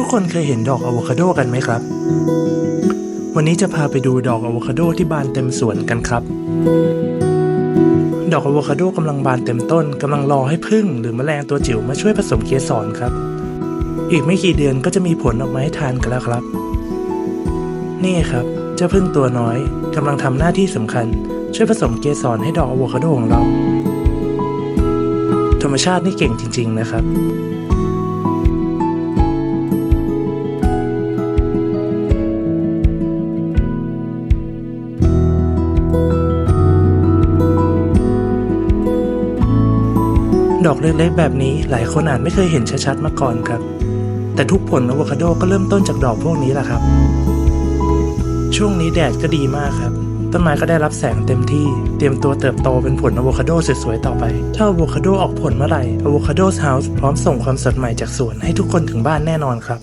ทุกคนเคยเห็นดอกอะโวคาโดกันไหมครับ วันนี้จะพาไปดูดอกอะโวคาโดที่บานเต็มสวนกันครับ ดอกอะโวคาโดกำลังบานเต็มต้นกำลังรอให้พึ่งหรือแมลงตัวจิ๋วมาช่วยผสมเกสรครับ อีกไม่กี่เดือนก็จะมีผลออกมาให้ทานกันแล้วครับ นี่ครับเจ้าพึ่งตัวน้อยกำลังทำหน้าที่สำคัญ ช่วยผสมเกสรให้ดอกอะโวคาโดของเรา ธรรมชาตินี่เก่งจริง ๆ นะครับ ดอกเล็กๆแบบนี้ หลายคนอาจไม่เคยเห็นชัดๆมาก่อนครับ แต่ทุกผลอะโวคาโดก็เริ่มต้นจากดอกพวกนี้แหละครับ ช่วงนี้แดดก็ดีมากครับ ต้นไม้ก็ได้รับแสงเต็มที่ เตรียมตัวเติบโตเป็นผลอะโวคาโดสวยๆต่อไป ถ้าอะโวคาโดออกผลเมื่อไหร่อะโวคาโดเฮาส์พร้อมส่งความสดใหม่จากสวนให้ทุกคนถึงบ้านแน่นอนครับ